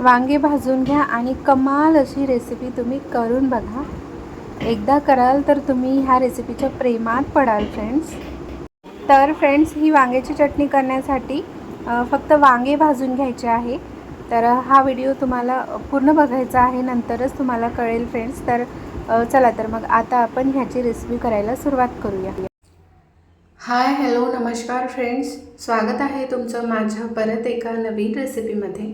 वांगे भाजून घ्या आणि कमाल अशी रेसिपी तुम्ही करून बघा. एकदा कराल तर तुम्ही ह्या रेसिपीच्या प्रेमात पडाल फ्रेंड्स तर फ्रेंड्स ही वांग्याची चटणी करण्यासाठी फक्त वांगे भाजून घ्यायचे आहे. तर हा व्हिडिओ तुम्हाला पूर्ण बघायचा आहे नंतरच तुम्हाला कळेल फ्रेंड्स तर चला तर मग आता आपण ह्याची रेसिपी करायला सुरुवात करूया. हाय हॅलो नमस्कार फ्रेंड्स स्वागत आहे तुमचं माझ्या परत एका नवीन रेसिपीमध्ये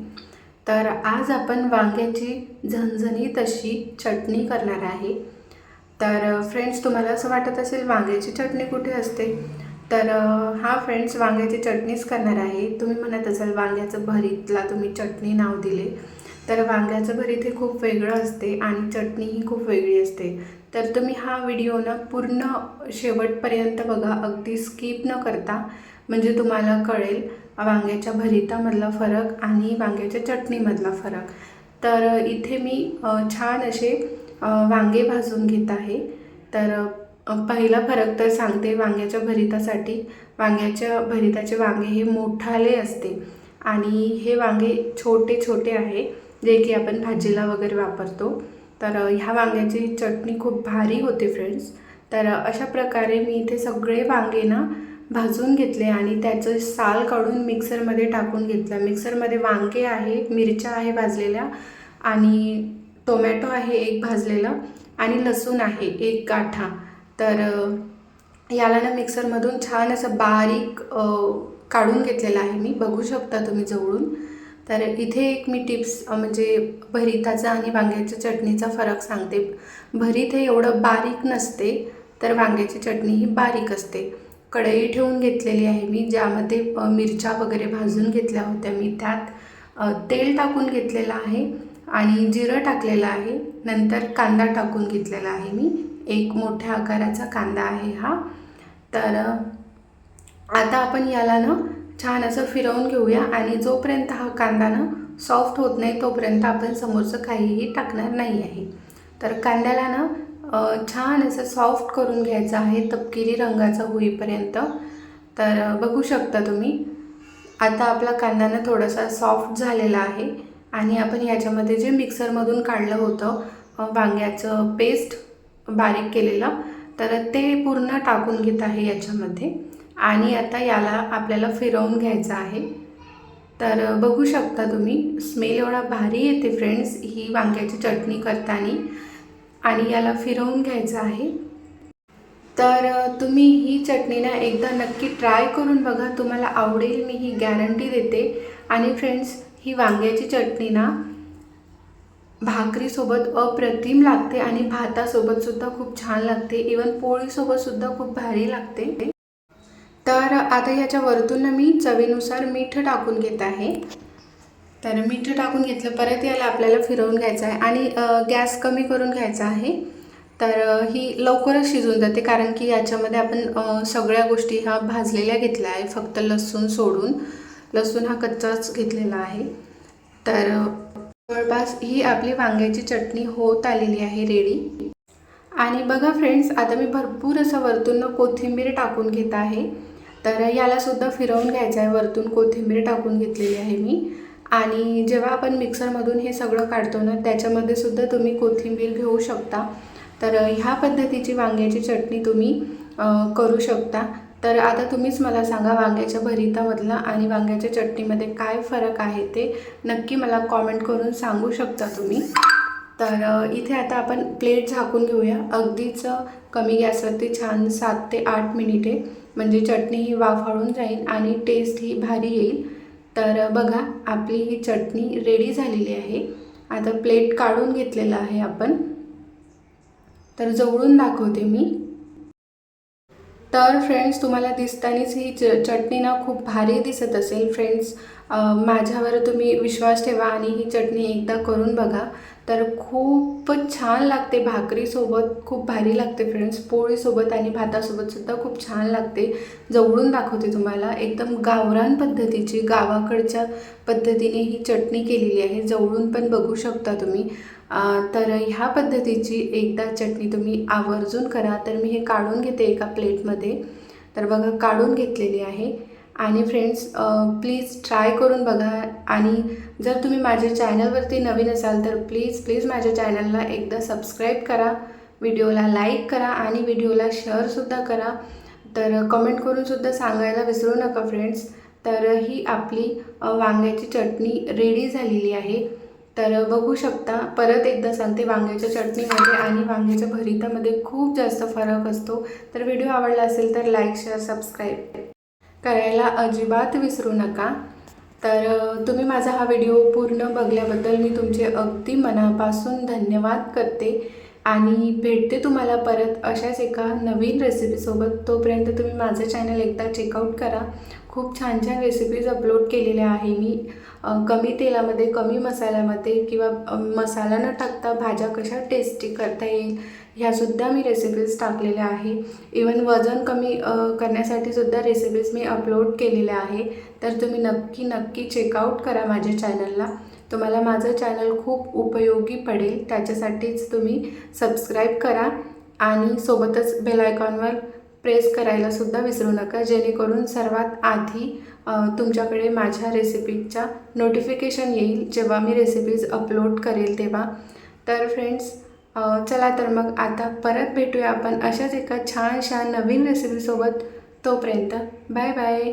तर आज आपण वांग्याची झणझणीत अशी चटणी करणार आहे. तर फ्रेंड्स तुम्हाला असं वाटत असेल वांग्याची चटणी कुठे असते? तर हा फ्रेंड्स वांग्याची चटणीच करणार आहे. तुम्ही म्हणत असाल वांग्याचं भरीतला तुम्ही चटणी नाव दिले. तर वांग्याचं भरीत हे खूप वेगळं असते आणि चटणी ही खूप वेगळी असते. तर तुम्ही हा व्हिडिओ ना पूर्ण शेवटपर्यंत बघा. अगदी स्किप न करता. म्हणजे तुम्हाला कळेल. वांग्याच्या भरितामधला फरक आणि वांग्याच्या चटणीमधला फरक. तर इथे मी छान असे वांगे भाजून घेत आहे. तर पहिला फरक तर सांगते वांग्याच्या भरितासाठी. वांग्याच्या भरिताचे वांगे हे मोठाले असते. आणि हे वांगे छोटे छोटे आहे जे की आपण भाजीला वगैरे वापरतो. तर ह्या वांग्याची चटणी खूप भारी होते फ्रेंड्स तर अशा प्रकारे मी इथे सगळे वांगे ना भाजून घेतले आणि त्याचं साल काढून मिक्सरमध्ये टाकून घेतलं. मिक्सरमध्ये वांगे आहे मिरच्या आहे भाजलेल्या आणि टोमॅटो आहे एक भाजलेला आणि लसूण आहे एक गाठा. तर याला ना मिक्सरमधून छान असं बारीक काढून घेतलेलं आहे मी. बघू शकता तुम्ही जवळून. तर इथे एक मी टिप्स म्हणजे भरिताचा आणि वांग्याच्या चटणीचा फरक सांगते. भरीत हे एवढं बारीक नसते तर वांग्याची चटणी ही बारीक असते. कढई ठेवून घेतलेली आहे मी ज्यामध्ये मिरच्या वगैरे भाजून घेतल्या होत्या मी. त्यात तेल टाकून घेतलेलं आहे आणि जिरं टाकलेलं आहे. नंतर कांदा टाकून घेतलेला आहे मी. एक मोठ्या आकाराचा कांदा आहे हा. तर आता आपण याला ना छान असं फिरवून घेऊया आणि जोपर्यंत हा कांदा ना सॉफ्ट होत नाही तोपर्यंत आपण समोरचं काहीही टाकणार नाही आहे. तर कांद्याला ना छान असं सॉफ्ट करून घ्यायचं आहे तपकिरी रंगाचा होईपर्यंत. तर बघू शकता तुम्ही. आता आपला कांदा ना थोडासा सॉफ्ट झालेला आहे आणि आपण याच्यामध्ये जे मिक्सरमधून काढलं होतं वांग्याचं पेस्ट बारीक केलेलं तर ते पूर्ण टाकून घेत आहे याच्यामध्ये. आणि आता याला आपल्याला फिरवून घ्यायचं आहे. तर बघू शकता तुम्ही स्मेल एवढा भारी येते फ्रेंड्स ही वांग्याची चटणी करताना. आणि याला फिरवून घ्यायचं आहे. तर तुम्ही ही चटणी ना एकदा नक्की ट्राय करून बघा. तुम्हाला आवडेल मी ही गॅरंटी देते. आणि फ्रेंड्स ही वांग्याची चटणी ना भाकरीसोबत अप्रतिम लागते आणि भातासोबतसुद्धा खूप छान लागते. इवन पोळीसोबतसुद्धा खूप भारी लागते. तर आता याच्या वरतून मी चवीनुसार मीठ टाकून घेत आहे. तर मीठ टाकून घेतलं परत याला आपल्याला फिरवून घ्यायचं आहे. आणि गॅस कमी करून घ्यायचा आहे. तर ही लवकरच शिजून जाते कारण की याच्यामध्ये आपण सगळ्या गोष्टी ह्या भाजलेल्या घेतल्या आहे फक्त लसूण सोडून. लसूण हा कच्चाच घेतलेला आहे. तर जवळपास ही आपली वांग्याची चटणी होत आलेली आहे रेडी आणि बघा फ्रेंड्स आता मी भरपूर असं वरतून कोथिंबीर टाकून घेत आहे. तर यालासुद्धा फिरवून घ्यायचं आहे वरतून कोथिंबीर टाकून घेतलेली आहे मी. आणि जेव्हा आपण मिक्सरमधून हे सगळं काढतो ना त्याच्यामध्ये सुद्धा तुम्ही कोथिंबीर घेऊ शकता. तर ह्या पद्धतीची वांग्याची चटणी तुम्ही करू शकता. तर आता तुम्हीच मला सांगा वांग्याच्या भरितामधला आणि वांग्याच्या चटणीमध्ये काय फरक आहे ते नक्की मला कॉमेंट करून सांगू शकता तुम्ही. तर इथे आता आपण प्लेट झाकून घेऊया. अगदीच कमी गॅसवरती छान सात ते आठ मिनिटे. म्हणजे चटणी ही वाफाळून जाईल आणि टेस्ट ही भारी येईल. तर बघा आपली ही चटणी रेडी झालेली आहे. आता प्लेट काढून घेतलेलं आहे आपण. तर जवळून दाखवते मी. तर फ्रेंड्स तुम्हाला दिसतानीच ही च चटणी ना खूप भारी दिसत असेल. फ्रेंड्स माझ्यावर तुम्ही विश्वास ठेवा आणि ही चटणी एकदा करून बघा. तर खूपच छान लागते भाकरीसोबत खूप भारी लागते फ्रेंड्स पोळीसोबत आणि भातासोबत सुद्धा खूप छान लागते. जवळून दाखवते तुम्हाला. एकदम गावरान पद्धतीची गावाकडच्या पद्धतीने ही चटणी केलेली आहे. जवळून पण बघू शकता तुम्ही. तर ह्या पद्धतीची एकदा चटणी तुम्ही आवर्जून करा. तर मी हे काढून घेते एका प्लेटमध्ये. तर बघा काढून घेतलेली आहे. आणि फ्रेंड्स प्लीज ट्राय करून बघा. आणि जर तुम्ही माझ्या चॅनलवरती नवीन असाल तर प्लीज प्लीज माझ्या चॅनलला एकदा सबस्क्राईब करा. व्हिडिओला लाईक करा आणि व्हिडिओला शेअरसुद्धा करा. तर कमेंट करूनसुद्धा सांगायला विसरू नका फ्रेंड्स तर ही आपली वांग्याची चटणी रेडी झालेली आहे. तर बघू शकता परत एकदा सांगते वांग्याच्या चटणीमध्ये आणि वांग्याच्या भरितामध्ये खूप जास्त फरक असतो. तर व्हिडिओ आवडला असेल तर लाईक शेअर सबस्क्राईब करायला अजिबात विसरू नका. तर तुम्ही माझा हा व्हिडिओ पूर्ण बघल्याबद्दल मी तुमचे अगदी मनापासून धन्यवाद करते. आणि भेटते तुम्हाला परत अशाच एका नवीन रेसिपीसोबत तोपर्यंत तुम्ही माझं चॅनल एकदा चेकआउट करा. खूप छान छान रेसिपीज अपलोड केलेल्या आहे मी. कमी तेलामध्ये कमी मसाल्यामध्ये किंवा मसाला न टाकता भाज्या कशा टेस्टी करता येईल ह्यासुद्धा मी रेसिपीज टाकलेल्या आहे. इवन वजन कमी करण्यासाठी सुद्धा रेसिपीज मी अपलोड केलेल्या आहे. तर तुम्ही नक्की नक्की चेकआउट करा माझ्या चॅनलला तुम्हाला माझं चॅनल खूप उपयोगी पडेल. त्याच्यासाठीच तुम्ही सबस्क्राईब करा आणि सोबतच बेल आयकॉनवर प्रेस करायलासुद्धा विसरू नका. जेणेकरून सर्वात आधी तुमच्याकडे माझ्या रेसिपीच्या नोटिफिकेशन येईल. जेव्हा मी रेसिपीज अपलोड करेल तेव्हा. तर फ्रेंड्स चला तर मग आता परत भेटूया आपण अशाच एका छानशा नवीन रेसिपीसोबत तोपर्यंत बाय बाय